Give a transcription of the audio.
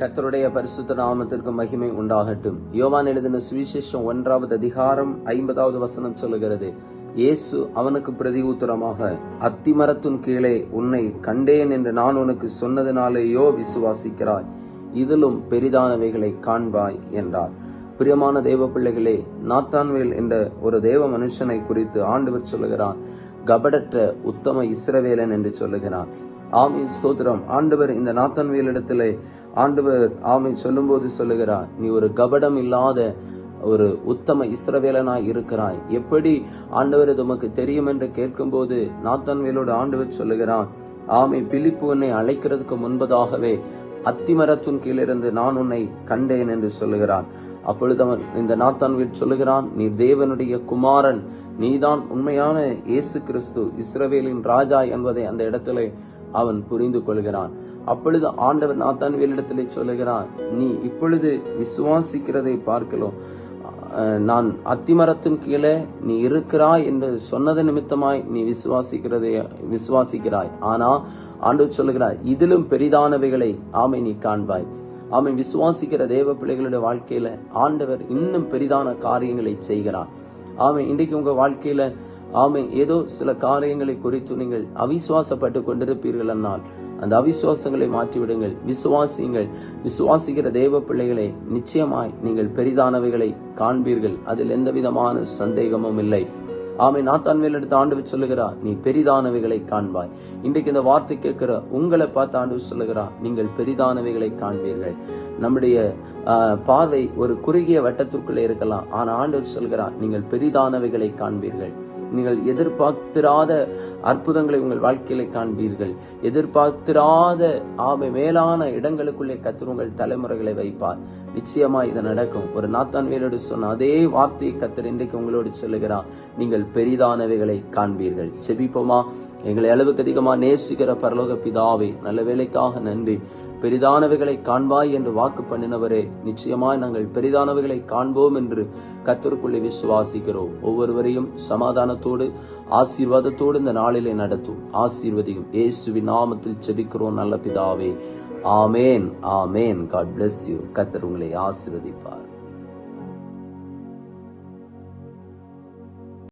கத்தருடைய பரிசுத்த நாமத்திற்கு மகிமை உண்டாகட்டும். யோவான் எழுதின சுவிசேஷம் ஒன்றாவது அதிகாரம் ஐம்பதாவது வசனம் சொல்லுகிறது. இயேசு அவனுக்கு பிரதி உத்தரமாக அத்திமரத்தின் கீழே உன்னை கண்டேன் என்று நான் உனக்கு சொன்னதினாலேயோ விசுவாசிக்கிறாய். இதிலும் பெரிதானவைகளை காண்பாய் என்றார். பிரியமான தேவ பிள்ளைகளே நாத்தான்வேல் என்ற ஒரு தேவ மனுஷனை குறித்து ஆண்டவர் சொல்லுகிறான் கபடற்ற உத்தம இஸ்ரவேலன் என்று சொல்லுகிறான் ஆமி ஸ்தோத்திரம். ஆண்டவர் இந்த நாத்தன்வேல் இடத்திலே ஆண்டவர் ஆமை சொல்லும்போது சொல்லுகிறார் நீ ஒரு கபடம் இல்லாத ஒரு உத்தம இஸ்ரவேலனாய் இருக்கிறாய். எப்படி ஆண்டவர் இது உமக்கு தெரியும் என்று கேட்கும்போது நாத்தன்வேலோடு ஆண்டவர் சொல்லுகிறான் ஆமை பிலிப்பு உன்னை அழைக்கிறதுக்கு முன்பதாகவே அத்திமரத்தின் கீழிருந்து நான் உன்னை கண்டேன் என்று சொல்லுகிறான் அப்பொழுது அவன் இந்த நாத்தான்வேல் சொல்லுகிறான் நீ தேவனுடைய குமாரன். நீதான் உண்மையான இயேசு கிறிஸ்து இஸ்ரவேலின் ராஜா என்பதை அந்த இடத்திலே அவன் புரிந்து கொள்கிறான் அப்பொழுது ஆண்டவர் நாத்தான்வேலிடத்திலே சொல்லுகிறான் நீ இப்பொழுது விசுவாசிக்கிறதை பார்க்கலாம் நான் அத்திமரத்தின் கீழே நீ இருக்கிறாய் என்று சொன்னது நிமித்தமாய் நீ விசுவாசிக்கிறதை விசுவாசிக்கிறாய். ஆனா ஆண்டவர் சொல்லுகிறார் இதிலும் பெரிதானவைகளை ஆமை நீ காண்பாய். ஆமை விசுவாசிக்கிற தேவ பிள்ளைகளுடைய வாழ்க்கையில ஆண்டவர் இன்னும் பெரிதான காரியங்களை செய்கிறார். ஆமை இன்றைக்கு உங்க வாழ்க்கையில ஆமை ஏதோ சில காரியங்களை குறித்து நீங்கள் அவிசுவாசப்பட்டு கொண்டிருப்பீர்கள் என்னால் அந்த அவிசுவாசங்களை மாற்றிவிடுங்கள். விசுவாசியுங்கள். விசுவாசிக்கிற தேவ பிள்ளைகளை நிச்சயமாய் நீங்கள் பெரிதானவைகளை காண்பீர்கள். அதில் எந்த விதமான சந்தேகமும் இல்லை. ஆமை நாத்தான் மேல் எடுத்து ஆண்டு சொல்லுகிறார் நீ பெரிதானவைகளை காண்பாய். இன்றைக்கு இந்த வார்த்தை கேட்கிற உங்களை பார்த்து ஆண்டு சொல்லுகிறார் நீங்கள் பெரிதானவைகளை காண்பீர்கள். நம்முடைய பார்வை ஒரு குறுகிய வட்டத்திற்குள்ளே இருக்கலாம். ஆனால் ஆண்டு சொல்கிறார் நீங்கள் பெரிதானவைகளை காண்பீர்கள். நீங்கள் எதிர்பார்த்திராத அற்புதங்களை உங்கள் வாழ்க்கையில காண்பீர்கள். எதிர்பார்த்திராத ஆமை மேலான இடங்களுக்குள்ளே கத்தர் உங்கள் தலைமுறைகளை வைப்பார். நிச்சயமா இது நடக்கும். ஒரு நாத்தான் வேலோடு சொன்ன அதே வார்த்தையை கத்தர் இன்றைக்கு உங்களோடு சொல்லுகிறார். நீங்கள் பெரிதானவைகளை காண்பீர்கள். செபிப்போமா எங்களை அளவுக்கு அதிகமா நேசிக்கிற பரலோக பிதாவே நல்ல வேலைக்காக நன்றி. பெரிதானவைகளை காண்பாய் என்று வாக்கு பண்ணினவரே நிச்சயமாய் நாங்கள் பெரிதானவைகளை காண்போம் என்று கத்தருக்குள்ளே விசுவாசிக்கிறோம். ஒவ்வொருவரையும் சமாதானத்தோடு ஆசீர்வாதத்தோடு இந்த நாளிலே நடத்தும். ஆசீர்வதியும். இயேசுவின் நாமத்தில் செபிக்கிறோம் நல்ல பிதாவே. ஆமேன் ஆமேன். காட் பிளஸ் யூ கத்தர் உங்களை ஆசீர்வதிப்பார்.